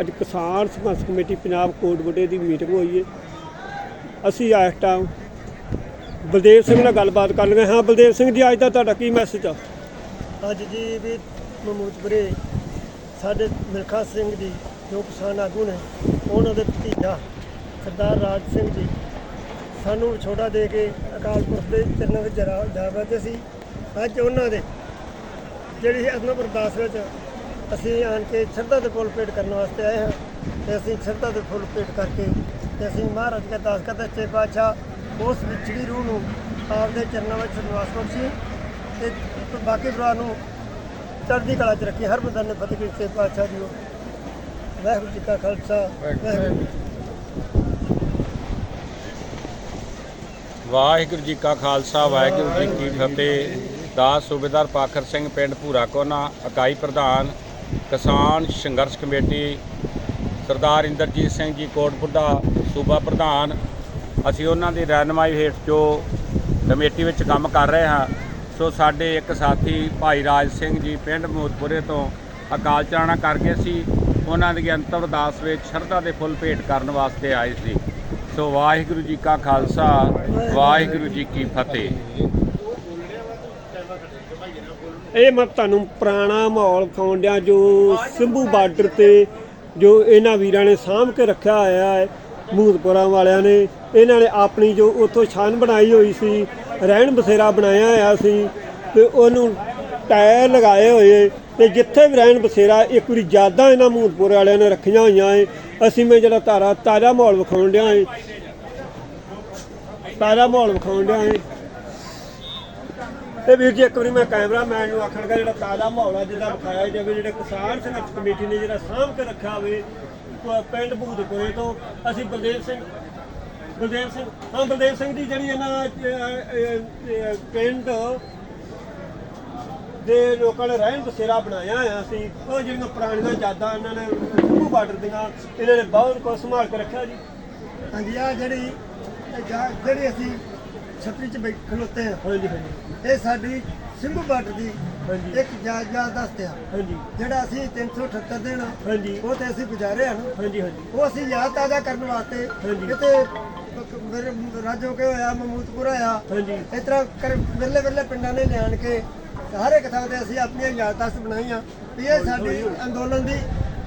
ਅੱਜ ਕਿਸਾਨ ਸੰਘਰਸ਼ ਕਮੇਟੀ ਪੰਜਾਬ ਕੋਟਬੁੱਡੇ ਦੀ ਮੀਟਿੰਗ ਹੋਈ ਹੈ ਅਸੀਂ ਇਸ ਟਾਈਮ ਬਲਦੇਵ ਸਿੰਘ ਨਾਲ ਗੱਲਬਾਤ ਕਰ ਲਗੇ ਹਾਂ, ਬਲਦੇਵ ਸਿੰਘ ਜੀ, ਅੱਜ ਦਾ ਤੁਹਾਡਾ ਕੀ ਮੈਸੇਜ ਆ? ਅੱਜ ਜੀ ਵੀ ਮਮੂਦਪੁਰੇ ਸਾਡੇ ਮਿਲਖਾ ਸਿੰਘ ਜੀ, ਜੋ ਕਿਸਾਨ ਆਗੂ ਨੇ, ਉਹਨਾਂ ਦੇ ਭਤੀਜਾ, ਸਰਦਾਰ ਰਾਜ ਸਿੰਘ ਜੀ, ਸਾਨੂੰ ਵਿਛੋੜਾ ਦੇ ਕੇ ਅਕਾਲ ਪੁਰਖ ਦੇ ਚਰਨਾਂ ਵਿੱਚ ਜਰਾ ਜਾ ਬੈਠੇ ਸੀ। ਅੱਜ ਉਹਨਾਂ ਦੇ, ਜਿਹੜੀ ਅਦਨਪੁਰ ਦਾਸ ਵਿੱਚ ਅਸੀਂ ਆਣ ਕੇ ਸ਼ਰਧਾ ਦੇ ਫੁੱਲ ਭੇਟ ਕਰਨ ਵਾਸਤੇ ਆਏ ਹਾਂ ਤੇ ਅਸੀਂ ਸ਼ਰਧਾ ਦੇ ਫੁੱਲ ਭੇਟ ਕਰਕੇ ਤੇ ਅਸੀਂ ਮਹਾਰਾਜ ਦਾ ਦਾਸ ਕਰਦਾ ਸੱਚੇ ਪਾਤਸ਼ਾਹ ਉਸ ਵਿਛੜੀ ਰੂਹ ਨੂੰ ਆਪਦੇ ਚਰਨਾਂ ਵਿੱਚ ਨਿਵਾਸ ਬਖਸ਼ੀ ਤੇ ਬਾਕੀ ਪਰਿਵਾਰ ਨੂੰ ਚੜ੍ਹਦੀ ਕਲਾ 'ਚ ਰੱਖੀ ਹਰ ਬੰਦੇ ਨੇ ਫਤਿਹ ਕੀਤੀ ਸੱਚੇ ਪਾਤਸ਼ਾਹ ਜੀ ਵਾਹਿਗੁਰੂ ਜੀ ਕਾ ਖਾਲਸਾ ਵਾਹਿਗੁਰੂ ਜੀ ਕੀ ਵਾਹਿਗੁਰੂ ਜੀ ਕਾ ਖਾਲਸਾ ਵਾਹਿਗੁਰੂ ਜੀ ਕੀ ਫਤਿਹ। ਦਾਸ ਸੂਬੇਦਾਰ ਪਾਖਰ ਸਿੰਘ ਪਿੰਡ ਭੂਰਾ ਕੋਨਾ ਇਕਾਈ ਪ੍ਰਧਾਨ ਕਿਸਾਨ ਸੰਘਰਸ਼ ਕਮੇਟੀ ਸਰਦਾਰ ਇੰਦਰਜੀਤ ਸਿੰਘ ਜੀ ਕੋਟਪੁੱਡਾ ਸੂਬਾ ਪ੍ਰਧਾਨ, ਅਸੀਂ ਉਹਨਾਂ ਦੀ ਰਹਿਨਮਾਈ ਹੇਠ ਜੋ ਕਮੇਟੀ ਵਿੱਚ ਕੰਮ ਕਰ ਰਹੇ ਹਾਂ, ਸੋ ਸਾਡੇ ਇੱਕ ਸਾਥੀ ਭਾਈ ਰਾਜ ਸਿੰਘ ਜੀ ਪਿੰਡ ਮੋਦਪੁਰੇ ਤੋਂ ਅਕਾਲ ਚਲਾਣਾ ਕਰਕੇ ਸੀ ਉਹਨਾਂ ਦੀ ਅੰਤਮ ਅਰਦਾਸ ਵਿੱਚ ਸ਼ਰਧਾ ਦੇ ਫੁੱਲ ਭੇਟ ਕਰਨ ਵਾਸਤੇ ਆਏ ਸੀ। ਸੋ ਵਾਹਿਗੁਰੂ ਜੀ ਕਾ ਖਾਲਸਾ, ਵਾਹਿਗੁਰੂ ਜੀ ਕੀ ਫਤਿਹ। ਇਹ ਮੈਂ ਤੁਹਾਨੂੰ ਪੁਰਾਣਾ ਮਾਹੌਲ ਵਿਖਾਉਣ ਡਿਆ, ਜੋ ਸਿੰਭੂ ਬਾਰਡਰ ਤੇ ਜੋ ਇਹਨਾਂ ਵੀਰਾਂ ਨੇ ਸਾਂਭ ਕੇ ਰੱਖਿਆ ਹੋਇਆ ਹੈ, ਮੂਦਪੁਰਾਂ ਵਾਲਿਆਂ ਨੇ। ਇਹਨਾਂ ਨੇ ਆਪਣੀ ਜੋ ਉੱਥੋਂ ਛਾਨ ਬਣਾਈ ਹੋਈ ਸੀ, ਰਹਿਣ ਬਸੇਰਾ ਬਣਾਇਆ ਹੋਇਆ ਸੀ ਤੇ ਉਹਨੂੰ ਟਾਇਰ ਲਗਾਏ ਹੋਏ ਤੇ ਜਿੱਥੇ ਵੀ ਰਹਿਣ ਬਸੇਰਾ, ਇੱਕ ਵਾਰੀ ਯਾਦਾਂ ਇਹਨਾਂ ਮੂਦਪੁਰ ਵਾਲਿਆਂ ਨੇ ਰੱਖੀਆਂ ਹੋਈਆਂ ਏ। ਅਸੀਂ ਮੈਂ ਜਿਹੜਾ ਤਾਰਾ, ਤਾਜ਼ਾ ਮਾਹੌਲ ਵਿਖਾਉਣ ਡਿਆ ਏ। ਤਾਜ਼ਾ ਮਾਹੌਲ ਵਿਖਾਉਣ ਡਿਆ ਏ। ਤੇ ਵੀਰ ਜੀ, ਇੱਕ ਵਾਰੀ ਮੈਂ ਕੈਮਰਾਮੈਨ ਨੂੰ ਆਖਣ ਲੱਗਾ ਜਿਹੜਾ ਤਾਜ਼ਾ ਮਾਹੌਲ ਆ ਜਿਹਦਾ ਵਿਖਾਇਆ ਜਾਵੇ, ਜਿਹੜੇ ਕਿਸਾਨ ਸੰਘਰਸ਼ ਕਮੇਟੀ ਨੇ ਜਿਹੜਾ ਸਾਂਭ ਕੇ ਰੱਖਿਆ ਹੋਵੇ ਪਿੰਡ ਭੂਤਪੁਰੇ ਤੋਂ, ਅਸੀਂ ਬਲਦੇਵ ਸਿੰਘ ਬਲਦੇਵ ਸਿੰਘ, ਹਾਂ, ਬਲਦੇਵ ਸਿੰਘ ਦੀ ਜਿਹੜੀ ਇਹਨਾਂ ਪਿੰਡ ਦੇ ਲੋਕਾਂ ਨੇ ਰਹਿਣ ਬਸੇਰਾ ਬਣਾਇਆ ਹੋਇਆ ਸੀ, ਉਹ ਜਿਹੜੀਆਂ ਪੁਰਾਣੀਆਂ ਯਾਦਾਂ ਇਹਨਾਂ ਨੇ ਸਿੰਭੂ ਬਾਰਡਰ ਦੀਆਂ, ਇਹਨਾਂ ਨੇ ਬਹੁਤ ਕੁਝ ਸੰਭਾਲ ਕੇ ਰੱਖਿਆ ਜੀ। ਹਾਂਜੀ ਆ ਜਿਹੜੀ ਜਿਹੜੀ ਅਸੀਂ ਛਤਰੀ 'ਚ ਬੈਠ ਖਲੋਤੇ ਆ। ਹਾਂਜੀ ਹਾਂਜੀ। ਇਹ ਸਾਡੀ ਸਿੰਘੂ ਬਾਰਡਰ ਦੀ ਹਾਂਜੀ। ਇੱਕ ਯਾਦ ਦੱਸਦੇ ਆ। ਹਾਂਜੀ। ਜਿਹੜਾ ਅਸੀਂ 378 ਦਿਨ ਹਾਂਜੀ। ਉਹ ਤੇ ਅਸੀਂ ਗੁਜ਼ਾਰੇ ਹਨ ਹਾਂਜੀ ਹਾਂਜੀ। ਉਹ ਅਸੀਂ ਯਾਦ ਤਾਜ਼ਾ ਕਰਨ ਵਾਸਤੇ ਹਾਂਜੀ। ਕਿਤੇ ਮੇਰੇ ਰਾਜੋ ਕੇ ਹੋਇਆ ਮਮੂਦਪੁਰਾ ਆ ਹਾਂਜੀ। ਇਸ ਤਰ੍ਹਾਂ ਕਰ ਵਿਰਲੇ ਵਿਰਲੇ ਪਿੰਡਾਂ ਨੇ ਲਿਆਣ ਕੇ ਹਰ ਇੱਕ ਥਾਂ ਤੇ ਅਸੀਂ ਆਪਣੀਆਂ ਯਾਦਦਾਸ਼ਤ ਬਣਾਈਆਂ ਵੀ ਇਹ ਸਾਡੀ ਅੰਦੋਲਨ ਦੀ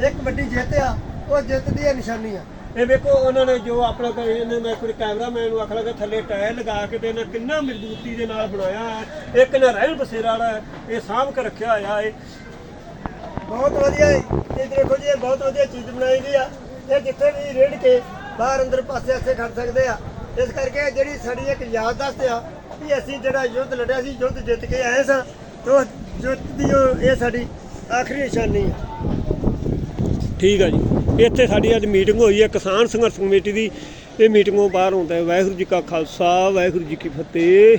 ਇੱਕ ਵੱਡੀ ਜਿੱਤ ਆ। ਉਹ ਜਿੱਤ ਦੀ ਨਿਸ਼ਾਨੀ ਆ। ਇਹ ਵੇਖੋ ਉਹਨਾਂ ਨੇ ਜੋ ਆਪਣਾ ਕ- ਇਹਨੇ ਮੈਂ ਕੋਈ ਕੈਮਰਾਮੈਨ ਨੂੰ ਆਖਣ ਲੱਗਾ ਥੱਲੇ ਟਾਇਰ ਲਗਾ ਕੇ ਤੇ ਇਹਨਾਂ ਕਿੰਨਾ ਮਜ਼ਬੂਤੀ ਦੇ ਨਾਲ ਬਣਾਇਆ ਹੈ। ਇੱਕ ਨਾ ਰਹਿਣ ਬਸੇਰਾ ਵਾਲਾ ਹੈ, ਇਹ ਸਾਂਭ ਕੇ ਰੱਖਿਆ ਹੋਇਆ ਹੈ। ਬਹੁਤ ਵਧੀਆ ਹੈ। ਇਹ ਦੇਖੋ ਜੀ ਇਹ ਬਹੁਤ ਵਧੀਆ ਚੀਜ਼ ਬਣਾਈ ਗਈ ਆ। ਇਹ ਜਿੱਥੇ ਵੀ ਰੇੜ ਕੇ ਬਾਹਰ ਅੰਦਰ ਪਾਸੇ ਆਸੇ ਖੜ ਸਕਦੇ ਆ। ਇਸ ਕਰਕੇ ਜਿਹੜੀ ਸਾਡੀ ਇੱਕ ਯਾਦਦਾਸ਼ਤ ਆ ਵੀ ਅਸੀਂ ਜਿਹੜਾ ਯੁੱਧ ਲੜਿਆ ਸੀ ਯੁੱਧ ਜਿੱਤ ਕੇ ਆਏ ਸਾਂ ਤੇ ਉਹ ਜਿੱਤ ਦੀ ਉਹ ਇਹ ਸਾਡੀ ਆਖਰੀ ਨਿਸ਼ਾਨੀ ਆ। ਠੀਕ ਆ ਜੀ। ਇੱਥੇ ਸਾਡੀ ਅੱਜ ਮੀਟਿੰਗ ਹੋਈ ਹੈ ਕਿਸਾਨ ਸੰਘਰਸ਼ ਕਮੇਟੀ ਦੀ। ਇਹ ਮੀਟਿੰਗੋਂ ਬਾਹਰ ਹੁੰਦਾ ਹੈ। ਵਾਹਿਗੁਰੂ ਜੀ ਕਾ ਖਾਲਸਾ, ਵਾਹਿਗੁਰੂ ਜੀ ਕੀ ਫਤਿਹ।